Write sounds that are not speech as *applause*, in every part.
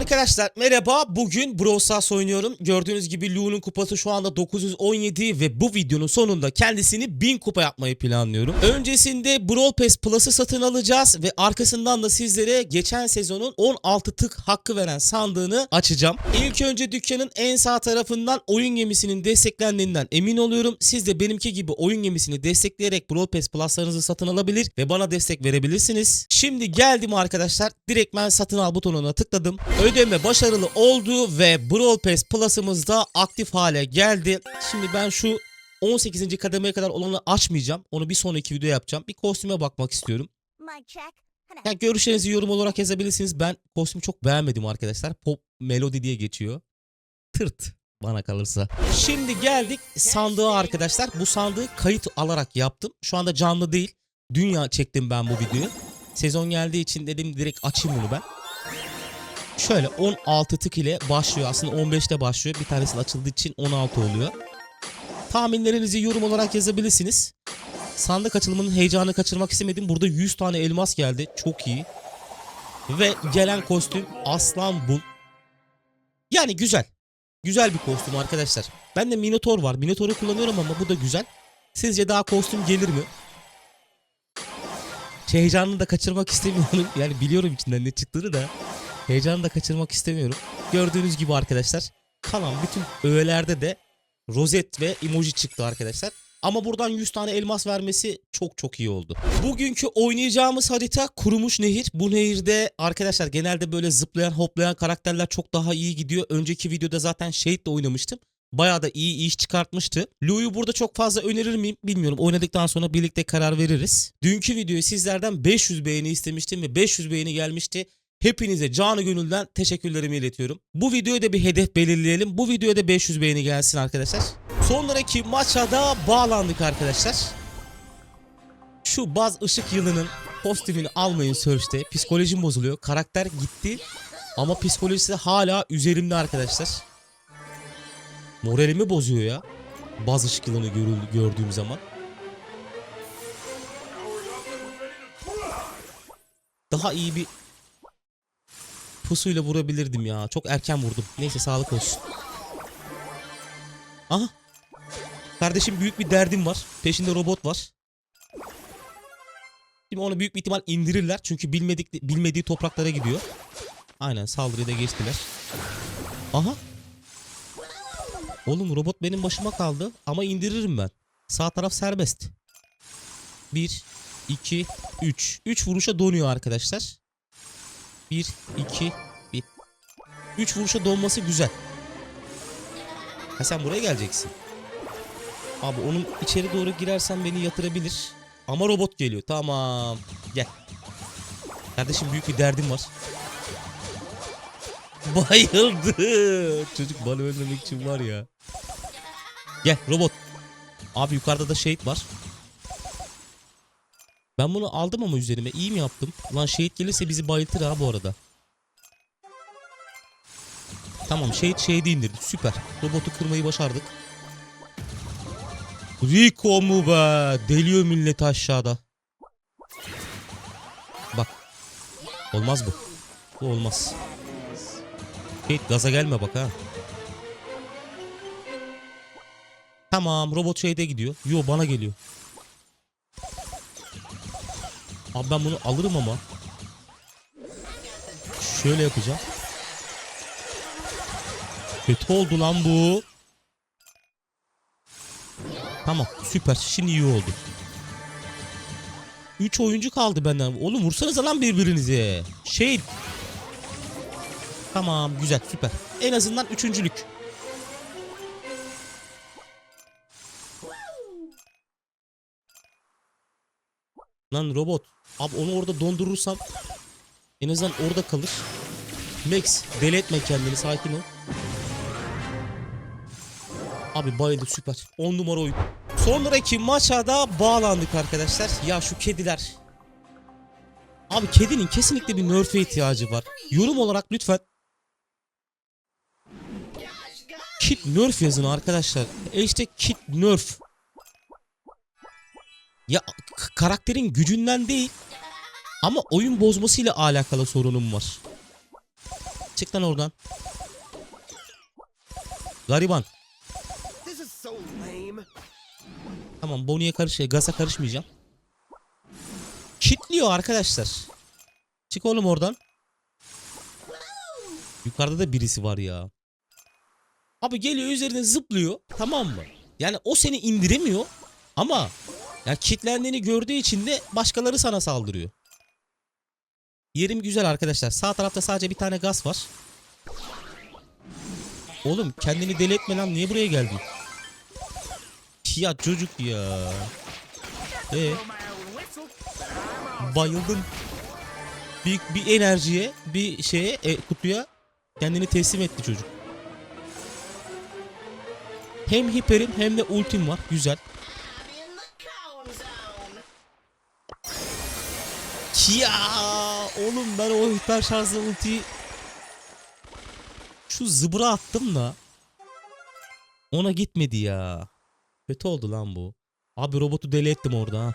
Arkadaşlar merhaba. Bugün Brawl Stars oynuyorum. Gördüğünüz gibi Lu'nun kupası şu anda 917 ve bu videonun sonunda kendisini 1000 kupa yapmayı planlıyorum. Öncesinde Brawl Pass Plus'ı satın alacağız ve arkasından da sizlere geçen sezonun 16 tık hakkı veren sandığını açacağım. İlk önce dükkanın en sağ tarafından oyun gemisinin desteklendiğinden emin oluyorum. Siz de benimki gibi oyun gemisini destekleyerek Brawl Pass Plus'larınızı satın alabilir ve bana destek verebilirsiniz. Şimdi geldim arkadaşlar. Direkt ben satın al butonuna tıkladım. Ödeme başarılı oldu ve Brawl Pass Plus'ımız da aktif hale geldi. Şimdi ben şu 18. kademeye kadar olanı açmayacağım. Onu bir sonraki video yapacağım. Bir kostüme bakmak istiyorum. Yani görüşlerinizi yorum olarak yazabilirsiniz. Ben kostümü çok beğenmedim arkadaşlar. Pop Melody diye geçiyor. Tırt bana kalırsa. Şimdi geldik sandığa arkadaşlar. Bu sandığı kayıt alarak yaptım. Şu anda canlı değil. Dünya çektim ben bu videoyu. Sezon geldiği için dedim direkt açayım bunu ben. Şöyle 16 tık ile başlıyor. Aslında 15'te başlıyor. Bir tanesi açıldığı için 16 oluyor. Tahminlerinizi yorum olarak yazabilirsiniz. Sandık açılımının heyecanını kaçırmak istemedim. Burada 100 tane elmas geldi. Çok iyi. Ve gelen kostüm Aslan Bul. Yani güzel. Güzel bir kostüm arkadaşlar. Bende Minotaur var. Minotaur'u kullanıyorum ama bu da güzel. Sizce daha kostüm gelir mi? Heyecanını da kaçırmak istemiyorum. *laughs* Yani biliyorum içinden ne çıktığını da. Heyecanını da kaçırmak istemiyorum. Gördüğünüz gibi arkadaşlar. Kalan bütün öğelerde de rozet ve emoji çıktı arkadaşlar. Ama buradan 100 tane elmas vermesi çok çok iyi oldu. Bugünkü oynayacağımız harita Kurumuş Nehir. Bu nehirde arkadaşlar genelde böyle zıplayan hoplayan karakterler çok daha iyi gidiyor. Önceki videoda zaten Shade'le oynamıştım. Bayağı da iyi iş çıkartmıştı. Lu'yu burada çok fazla önerir miyim bilmiyorum. Oynadıktan sonra birlikte karar veririz. Dünkü videoyu sizlerden 500 beğeni istemiştim ve 500 beğeni gelmişti. Hepinize canı gönülden teşekkürlerimi iletiyorum. Bu videoya da bir hedef belirleyelim. Bu videoya da 500 beğeni gelsin arkadaşlar. Sonraki maça da bağlandık arkadaşlar. Şu baz ışık yılının kostümünü almayın Search'te. Psikolojim bozuluyor. Karakter gitti ama psikolojisi hala üzerimde arkadaşlar. Moralimi bozuyor ya. Baz ışık yılını gördüğüm zaman. Daha iyi bir pusuyla vurabilirdim ya. Çok erken vurdum. Neyse sağlık olsun. Aha. Kardeşim büyük bir derdim var. Peşinde robot var. Şimdi onu büyük bir ihtimal indirirler. Çünkü bilmedik bilmediği topraklara gidiyor. Aynen saldırıya da geçtiler. Aha. Oğlum robot benim başıma kaldı ama indiririm ben. Sağ taraf serbest. 1 2 3. 3 vuruşa donuyor arkadaşlar. 1 2 1. 3 vuruşa donması güzel. Ha sen buraya geleceksin. Abi onun içeri doğru girersen beni yatırabilir. Ama robot geliyor. Tamam. Gel. Kardeşim büyük bir derdim var. *laughs* Bayıldı. Çocuk bana ölmemek için var ya. Gel robot. Abi yukarıda da şehit var. Ben bunu aldım ama üzerime. iyi mi yaptım? Lan şehit gelirse bizi bayıltır ha bu arada. Tamam şehit şehidi indirdik. Süper. Robotu kırmayı başardık. Rico mu be? Deliyor milleti aşağıda. Bak. Olmaz bu. Bu olmaz. Şehit gaza gelme bak ha. Tamam robot şeyde gidiyor. Yo bana geliyor. Abi ben bunu alırım ama. Şöyle yapacağım. Kötü oldu lan bu. Tamam süper. Şimdi iyi oldu. 3 oyuncu kaldı benden. Oğlum vursanıza lan birbirinize. Şey. Tamam güzel süper. En azından üçüncülük. Lan robot. Abi onu orada dondurursam en azından orada kalır. Max deli etme kendini sakin ol. Abi bayıldı süper. 10 numara oyun. Sonraki maça da bağlandık arkadaşlar. Ya şu kediler. Abi kedinin kesinlikle bir nerf'e ihtiyacı var. Yorum olarak lütfen Kit nerf yazın arkadaşlar. İşte kit nerf. Ya karakterin gücünden değil ama oyun bozmasıyla alakalı sorunum var. Çık lan oradan. Gariban. Tamam Bonnie'ye karış Gas'a karışmayacağım. Kitliyor arkadaşlar. Çık oğlum oradan. Yukarıda da birisi var ya. Abi geliyor üzerine zıplıyor. Tamam mı? Yani o seni indiremiyor. Ama ya kitlendiğini gördüğü için de başkaları sana saldırıyor. Yerim güzel arkadaşlar. Sağ tarafta sadece bir tane gaz var. Oğlum kendini deli etme lan. Niye buraya geldin? Ya çocuk ya. E bayıldın. Bir, bir enerjiye, bir şeye, e, kutuya kendini teslim etti çocuk. Hem hiperim hem de ultim var. Güzel. Ya oğlum ben o hiper şarjlı ultiyi şu zıbıra attım da ona gitmedi ya. Kötü oldu lan bu. Abi robotu deli ettim orada ha.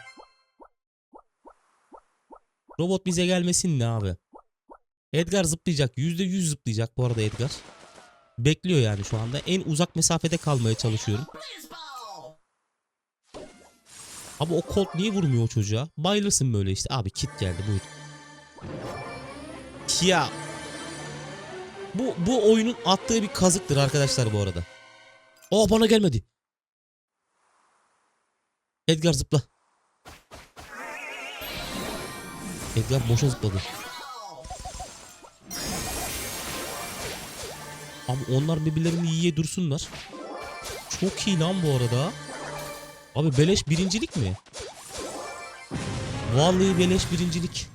Robot bize gelmesin ne abi. Edgar zıplayacak. %100 zıplayacak bu arada Edgar. Bekliyor yani şu anda. En uzak mesafede kalmaya çalışıyorum. Abi o Colt niye vurmuyor o çocuğa? Bayılırsın böyle işte. Abi kit geldi buyur. Ya. Bu, bu oyunun attığı bir kazıktır arkadaşlar bu arada. Aa bana gelmedi. Edgar zıpla. Edgar boşa zıpladı. Abi onlar birbirlerini yiye dursunlar. Çok iyi lan bu arada. Abi beleş birincilik mi? Vallahi beleş birincilik.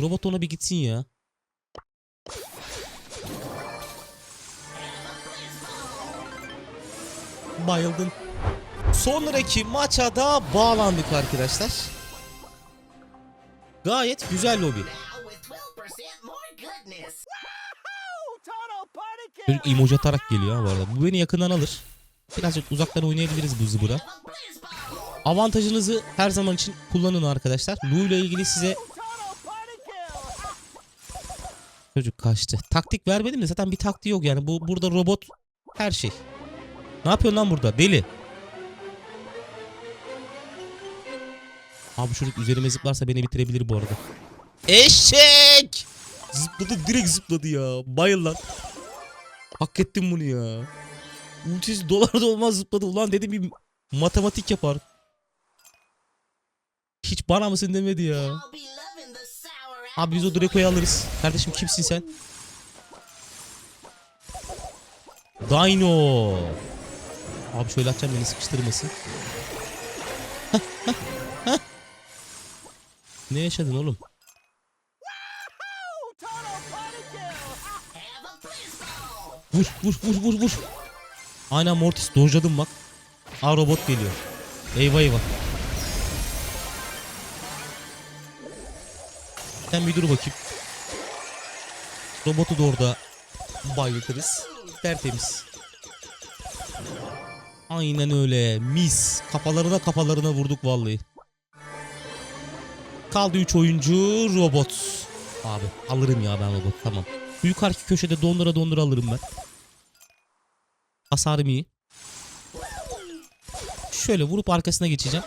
Robot ona bir gitsin ya. Bayıldın. Sonraki maça da bağlandık arkadaşlar. Gayet güzel lobi. Now with 12% more goodness. Total party kill. Çocuk emoji atarak geliyor bu arada. Bu beni yakından alır. Birazcık uzaktan oynayabiliriz bu zıbıra. Avantajınızı her zaman için kullanın arkadaşlar. Lu ile ilgili size. Çocuk kaçtı. Taktik vermedim de zaten bir taktiği yok yani. Bu burada robot her şey. Ne yapıyorsun lan burada? Deli. Abi çocuk üzerime zıplarsa beni bitirebilir bu arada. Eşek! Zıpladı direkt zıpladı ya. Bayıl lan. Hak ettim bunu ya. Ultisi dolar da olmaz zıpladı. Ulan dedim bir matematik yapar. Hiç bana mısın demedi ya. Abi biz o Draco'yu alırız. Kardeşim kimsin sen? Dino. Abi şöyle atacağım beni sıkıştırmasın. Ne yaşadın oğlum? Vur vur vur vur vur. Aynen Mortis dojladım bak. Aa robot geliyor. Eyvah eyvah. Sen bir dur bakayım. Robotu da orada bayıltırız. Tertemiz. Aynen öyle. Mis. Kafalarına kafalarına vurduk vallahi. Kaldı 3 oyuncu robot. Abi alırım ya ben robot tamam. Yukarıki köşede dondura dondura alırım ben. Hasarım iyi. Şöyle vurup arkasına geçeceğim.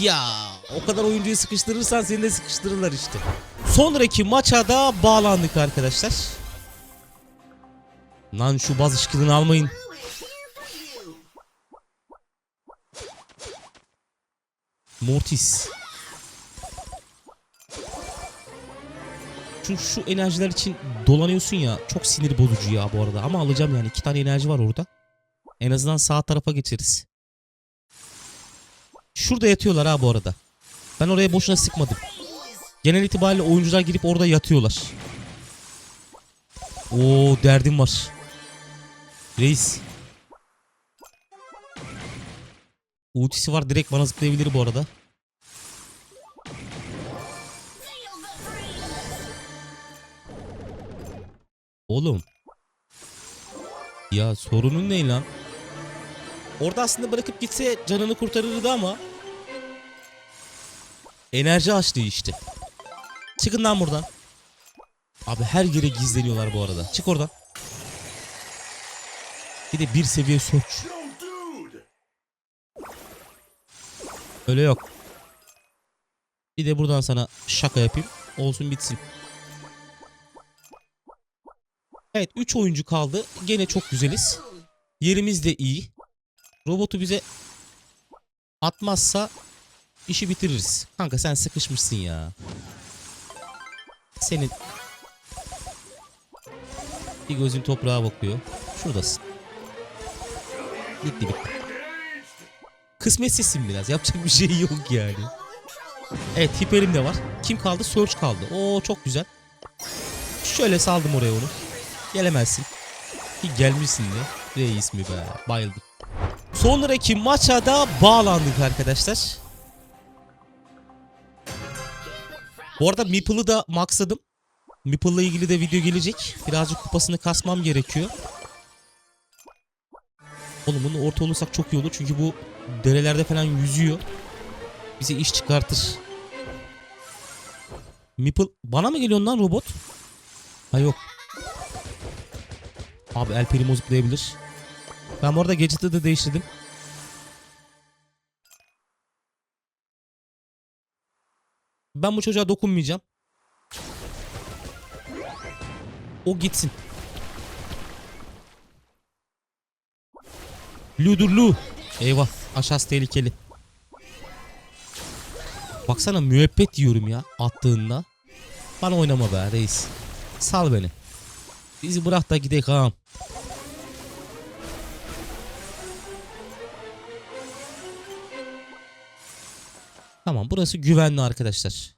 Ya o kadar oyuncuyu sıkıştırırsan seni de sıkıştırırlar işte. Sonraki maça da bağlandık arkadaşlar. Lan şu baz ışkılını almayın. Mortis. Şu, şu enerjiler için dolanıyorsun ya çok sinir bozucu ya bu arada ama alacağım yani iki tane enerji var orada. En azından sağ tarafa geçeriz. Şurada yatıyorlar ha bu arada. Ben oraya boşuna sıkmadım. Genel itibariyle oyuncular girip orada yatıyorlar. Oo derdim var. Reis. Ultisi var direkt bana zıplayabilir bu arada. Oğlum. Ya sorunun ne lan? Orada aslında bırakıp gitse canını kurtarırdı ama. Enerji açlığı işte. Çıkın lan buradan. Abi her yere gizleniyorlar bu arada. Çık oradan. Bir de bir seviye search. Öyle yok. Bir de buradan sana şaka yapayım. Olsun bitsin. Evet 3 oyuncu kaldı. Gene çok güzeliz. Yerimiz de iyi. Robotu bize atmazsa işi bitiririz. Kanka sen sıkışmışsın ya. Senin bir gözün toprağa bakıyor. Şuradasın. Bitti bitti. Kısmetsizsin biraz. Yapacak bir şey yok yani. Evet hiperim de var. Kim kaldı? Surge kaldı. Oo çok güzel. Şöyle saldım oraya onu. Gelemezsin. Ki gelmişsin de. Reis mi be? Bayıldım. Sonraki maça da bağlandık arkadaşlar. Bu arada Meeple'ı da maxladım. Meeple'la ilgili de video gelecek. Birazcık kupasını kasmam gerekiyor. Oğlum bunu orta olursak çok iyi olur. Çünkü bu derelerde falan yüzüyor. Bize iş çıkartır. Meeple bana mı geliyor lan robot? Ha yok. Abi El Primo zıplayabilir. Ben bu arada gadget'ı da değiştirdim. Ben bu çocuğa dokunmayacağım. O gitsin. Ludurlu. Eyvah. Aşağısı tehlikeli. Baksana müebbet diyorum ya attığında. Bana oynama be reis. Sal beni. Bizi bırak da gidelim ağam. Tamam burası güvenli arkadaşlar.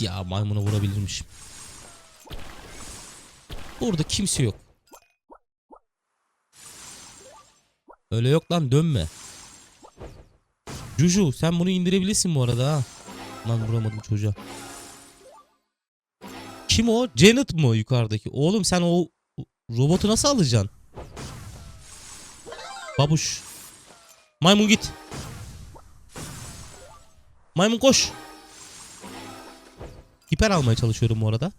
Ya maymuna vurabilirmişim. Burada kimse yok. Öyle yok lan dönme. Juju sen bunu indirebilirsin bu arada ha. Lan vuramadım çocuğa. Kim o? Janet mı yukarıdaki? Oğlum sen o robotu nasıl alacaksın? Babuş. Maymun git. Maymun koş. Hiper almaya çalışıyorum bu arada.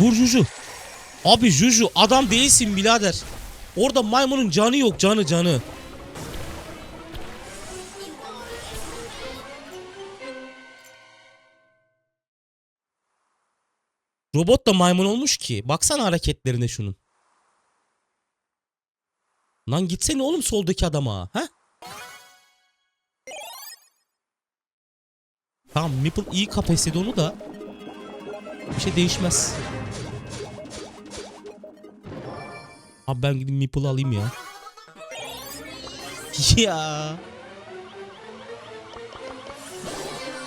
Vur Juju. Abi Juju adam değilsin birader. Orada maymunun canı yok canı canı. Robot da maymun olmuş ki. Baksana hareketlerine şunun. Lan gitsene oğlum soldaki adama. Ha? Tamam Meeple iyi kapasitede onu da bir şey değişmez. Abi ben gidip Meeple'ı alayım ya. *laughs* ya.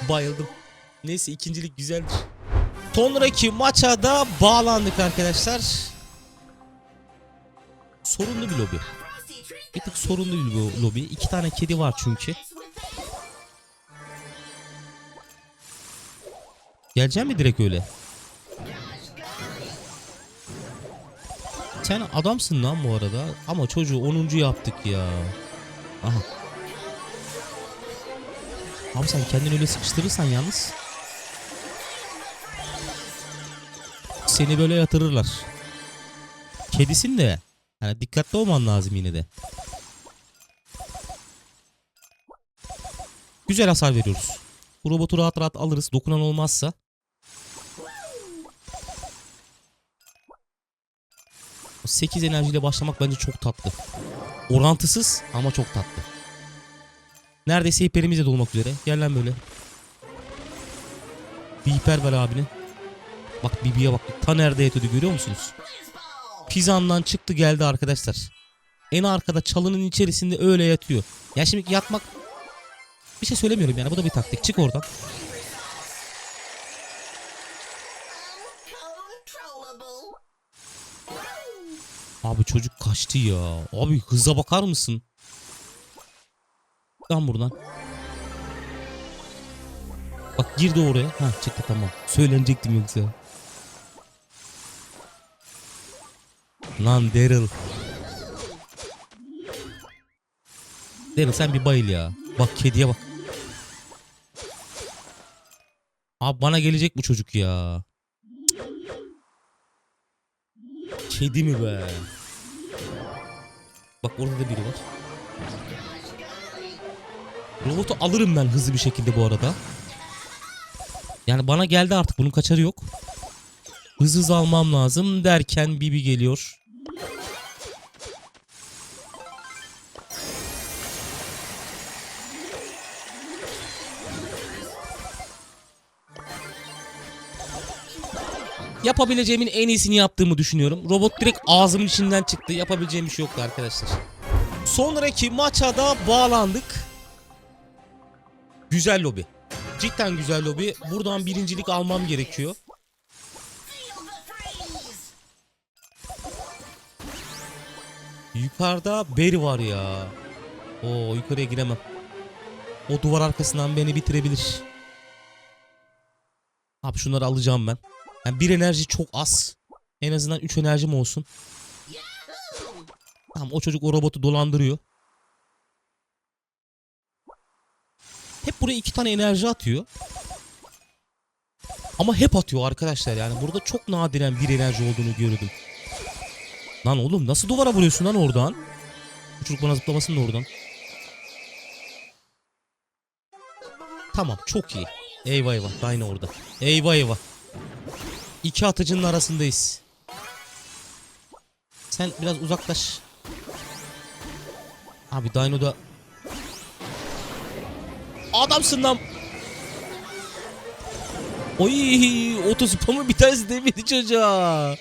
Bayıldım. Neyse ikincilik güzeldir. Sonraki maça da bağlandık arkadaşlar. Sorunlu bir lobi. Bir tık sorunlu bir lobi. İki tane kedi var çünkü. Geleceğim mi direkt öyle? Sen adamsın lan bu arada. Ama çocuğu 10. yaptık ya. Aha. Abi sen kendini öyle sıkıştırırsan yalnız. Seni böyle yatırırlar. Kedisin de. Yani dikkatli olman lazım yine de. Güzel hasar veriyoruz. Bu robotu rahat rahat alırız. Dokunan olmazsa. 8 enerjiyle başlamak bence çok tatlı. Orantısız ama çok tatlı. Neredeyse hiperimiz de dolmak üzere. Gel lan böyle. Bir hiper ver abine. Bak Bibi'ye bak. Ta nerede yatıyordu görüyor musunuz? Pizandan çıktı geldi arkadaşlar. En arkada çalının içerisinde öyle yatıyor. Ya şimdi yatmak bir şey söylemiyorum yani bu da bir taktik. Çık oradan. Abi çocuk kaçtı ya. Abi hıza bakar mısın? Lan buradan. Bak girdi oraya. Ha çıktı tamam. Söylenecektim yoksa. Lan Daryl. Daryl sen bir bayıl ya. Bak kediye bak. Abi bana gelecek bu çocuk ya. Kedi mi be? Bak orada da biri var. Robotu alırım ben hızlı bir şekilde bu arada. Yani bana geldi artık bunun kaçarı yok. Hız hız almam lazım derken Bibi geliyor. Yapabileceğimin en iyisini yaptığımı düşünüyorum. Robot direkt ağzımın içinden çıktı. Yapabileceğim bir şey yoktu arkadaşlar. Sonraki maça da bağlandık. Güzel lobi. Cidden güzel lobi. Buradan birincilik almam gerekiyor. Yukarıda Barry var ya. Oo yukarıya giremem. O duvar arkasından beni bitirebilir. Abi şunları alacağım ben. Yani bir enerji çok az. En azından 3 enerjim olsun. Tamam o çocuk o robotu dolandırıyor. Hep buraya iki tane enerji atıyor. Ama hep atıyor arkadaşlar yani burada çok nadiren bir enerji olduğunu gördüm. Lan oğlum nasıl duvara vuruyorsun lan oradan? Bu çocuk bana zıplamasın da oradan. Tamam çok iyi. Eyvah eyvah yine orada. Eyvah eyvah. İki atıcının arasındayız. Sen biraz uzaklaş. Abi Dino da Adamsın lan. Oy otospamı bir tanesi demedi çocuğa.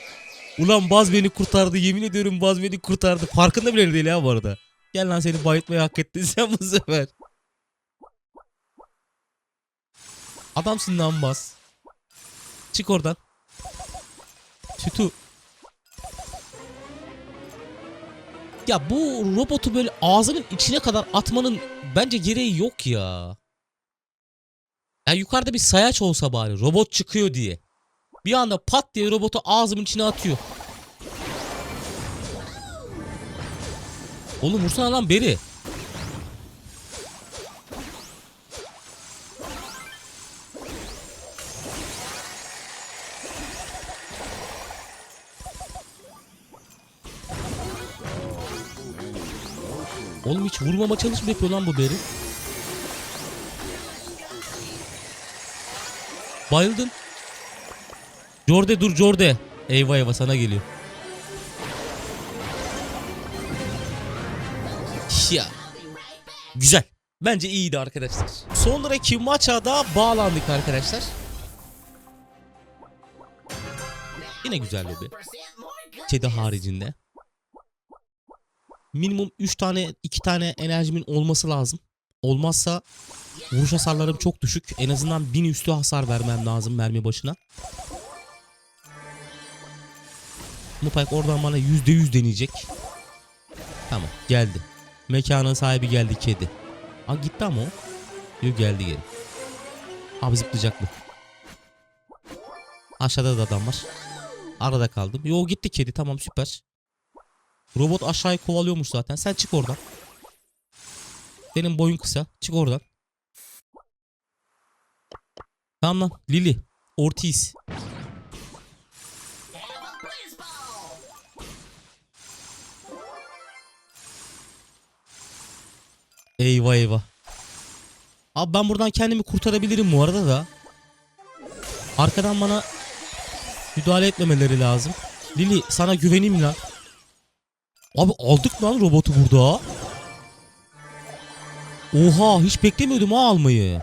Ulan Baz beni kurtardı yemin ediyorum Baz beni kurtardı. Farkında bile değil ya bu arada. Gel lan seni bayıltmayı hak ettin sen bu sefer. Adamsın lan Baz. Çık oradan. Sütü. Ya bu robotu böyle ağzının içine kadar atmanın bence gereği yok ya. Ya yukarıda bir sayaç olsa bari robot çıkıyor diye. Bir anda pat diye robotu ağzımın içine atıyor. Oğlum vursana lan beri. Oğlum hiç vurmama çalışma yapıyor lan bu beri. Bayıldın. Jorde dur Jorde. Eyvah eyvah sana geliyor. Ya. Güzel. Bence iyiydi arkadaşlar. Sonraki maça da bağlandık arkadaşlar. Yine güzel lobi. Kedi haricinde. Minimum 3 tane 2 tane enerjimin olması lazım. Olmazsa vuruş hasarlarım çok düşük. En azından 1000 üstü hasar vermem lazım mermi başına. Mupayk oradan bana %100 deneyecek. Tamam geldi. Mekanın sahibi geldi kedi. Aa gitti ama o. Yok geldi geri. Abi zıplayacak bu. Aşağıda da adam var. Arada kaldım. Yo gitti kedi tamam süper. Robot aşağıya kovalıyormuş zaten. Sen çık oradan. Senin boyun kısa. Çık oradan. Tamam lan. Lily. Ortiz. Eyvah eyvah. Abi ben buradan kendimi kurtarabilirim bu arada da. Arkadan bana müdahale etmemeleri lazım. Lily sana güveneyim lan. Abi aldık lan robotu burada. Oha hiç beklemiyordum ha almayı.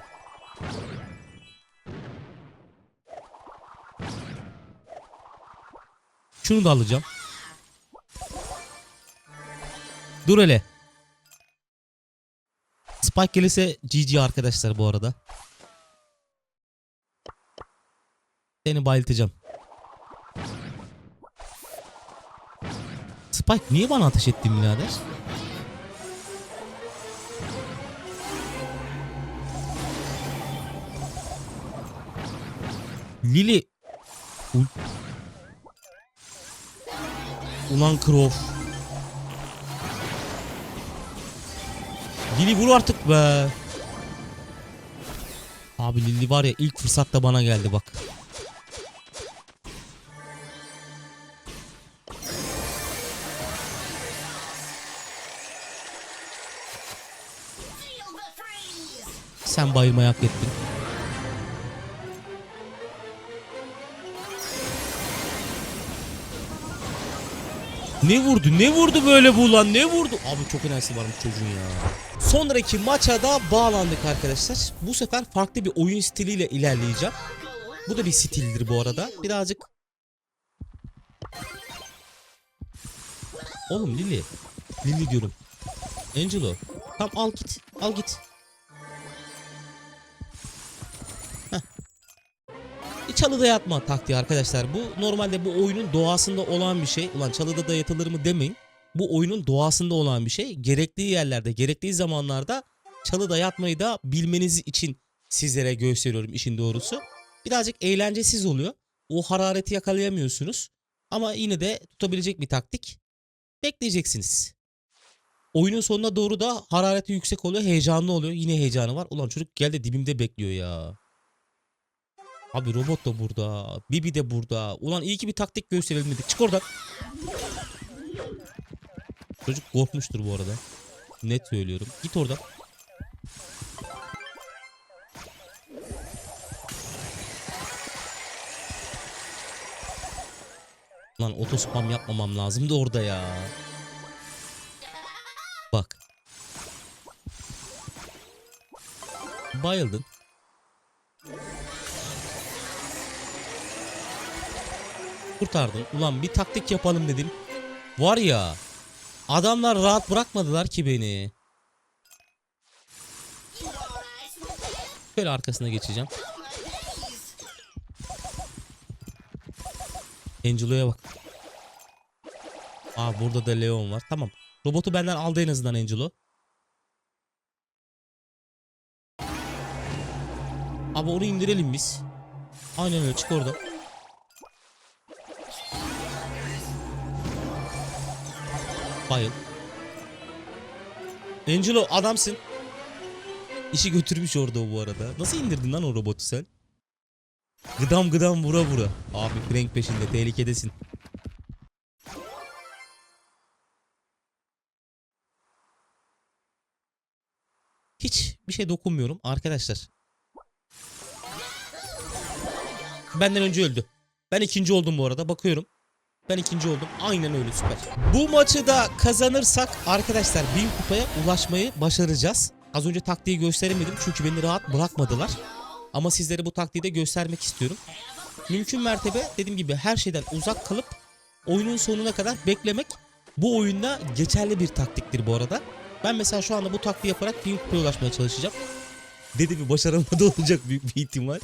Şunu da alacağım. Dur hele. Spike gelirse GG arkadaşlar bu arada. Seni bayıltacağım. Spike niye bana ateş ettin birader? Lili. Ul- Ulan Crow. Lili vur artık be. Abi Lili var ya ilk fırsatta bana geldi bak. Sen bayılmayı hak ettin. Ne vurdu? Ne vurdu böyle bu lan? Ne vurdu? Abi çok enerjisi varmış çocuğun ya. Sonraki maça da bağlandık arkadaşlar. Bu sefer farklı bir oyun stiliyle ilerleyeceğim. Bu da bir stildir bu arada. Birazcık Oğlum Lili. Lili diyorum. Angelo. Tamam al git. Al git. Çalıda yatma taktiği arkadaşlar. Bu normalde bu oyunun doğasında olan bir şey. Ulan çalıda da yatılır mı demeyin. Bu oyunun doğasında olan bir şey. Gerektiği yerlerde, gerektiği zamanlarda çalıda yatmayı da bilmeniz için sizlere gösteriyorum işin doğrusu. Birazcık eğlencesiz oluyor. O harareti yakalayamıyorsunuz. Ama yine de tutabilecek bir taktik. Bekleyeceksiniz. Oyunun sonuna doğru da harareti yüksek oluyor, heyecanlı oluyor. Yine heyecanı var. Ulan çocuk geldi dibimde bekliyor ya. Abi robot da burada. Bibi de burada. Ulan iyi ki bir taktik gösterelim dedik. Çık oradan. Çocuk korkmuştur bu arada. Net söylüyorum. Git oradan. Lan otospam yapmamam lazımdı orada ya. Bak. Bayıldın. Kurtardın. Ulan bir taktik yapalım dedim. Var ya adamlar rahat bırakmadılar ki beni. Şöyle arkasına geçeceğim. Angelo'ya bak. Aa burada da Leon var. Tamam. Robotu benden aldı en azından Angelo. Abi onu indirelim biz. Aynen öyle çık oradan. Bayıl. Angelo adamsın. İşi götürmüş orada bu arada. Nasıl indirdin lan o robotu sen? Gıdam gıdam vura vura. Abi Frank peşinde tehlikedesin. Hiç bir şey dokunmuyorum arkadaşlar. Benden önce öldü. Ben ikinci oldum bu arada bakıyorum. Ben ikinci oldum. Aynen öyle süper. Bu maçı da kazanırsak arkadaşlar 1000 kupaya ulaşmayı başaracağız. Az önce taktiği gösteremedim çünkü beni rahat bırakmadılar. Ama sizlere bu taktiği de göstermek istiyorum. Mümkün mertebe dediğim gibi her şeyden uzak kalıp oyunun sonuna kadar beklemek bu oyunda geçerli bir taktiktir bu arada. Ben mesela şu anda bu taktiği yaparak 1000 kupaya ulaşmaya çalışacağım. Dedi bir başaramadı *laughs* olacak büyük bir ihtimal.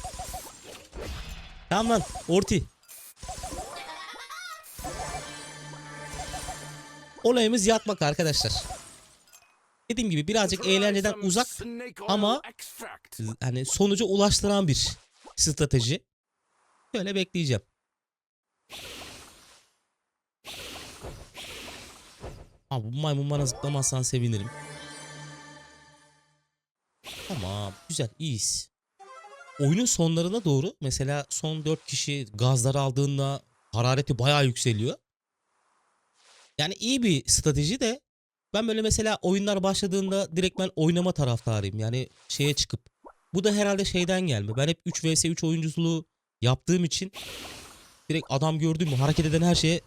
Tamam lan Orti Olayımız yatmak arkadaşlar. Dediğim gibi birazcık eğlenceden uzak ama hani sonuca ulaştıran bir strateji. Böyle bekleyeceğim. Abi bu maymun bana zıplamazsan sevinirim. Tamam güzel iyiyiz. Oyunun sonlarına doğru mesela son 4 kişi gazlar aldığında harareti bayağı yükseliyor. Yani iyi bir strateji de ben böyle mesela oyunlar başladığında direkt ben oynama taraftarıyım. Yani şeye çıkıp bu da herhalde şeyden gelme. Ben hep 3 vs 3 oyunculuğu yaptığım için direkt adam gördüğüm hareket eden her şeye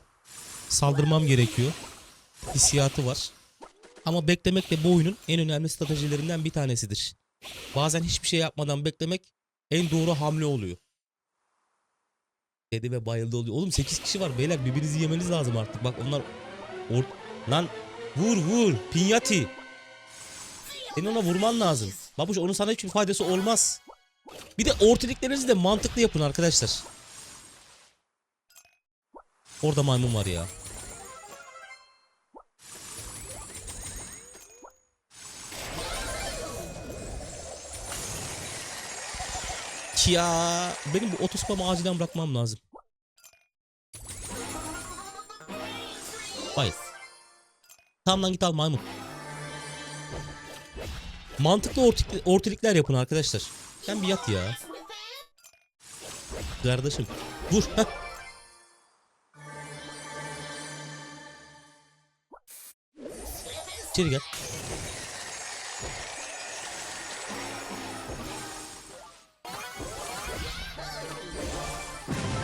saldırmam gerekiyor. Hissiyatı var. Ama beklemek de bu oyunun en önemli stratejilerinden bir tanesidir. Bazen hiçbir şey yapmadan beklemek en doğru hamle oluyor. Dedi ve bayıldı oluyor. Oğlum 8 kişi var beyler birbirinizi yemeniz lazım artık. Bak onlar Or lan vur vur pinyati. Senin ona vurman lazım. Babuş onun sana hiçbir faydası olmaz. Bir de ortalıklarınızı da mantıklı yapın arkadaşlar. Orada maymun var ya. ya. Benim bu otospamı acilen bırakmam lazım. Hayır. Tamam lan git al maymun. Mantıklı ortik- ortalikler yapın arkadaşlar. Sen bir yat ya. Kardeşim. Vur. Heh. İçeri gel.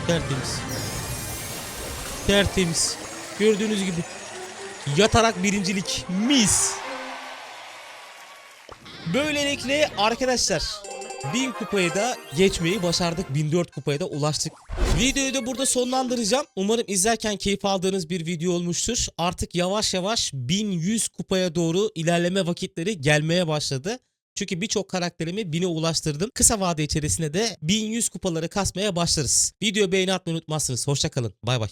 Tertemiz. Tertemiz. Gördüğünüz gibi. Yatarak birincilik. Mis. Böylelikle arkadaşlar 1000 kupayı da geçmeyi başardık. 1004 kupaya da ulaştık. Videoyu da burada sonlandıracağım. Umarım izlerken keyif aldığınız bir video olmuştur. Artık yavaş yavaş 1100 kupaya doğru ilerleme vakitleri gelmeye başladı. Çünkü birçok karakterimi 1000'e ulaştırdım. Kısa vade içerisinde de 1100 kupaları kasmaya başlarız. Video beğeni atmayı unutmazsınız. Hoşçakalın. Bay bay.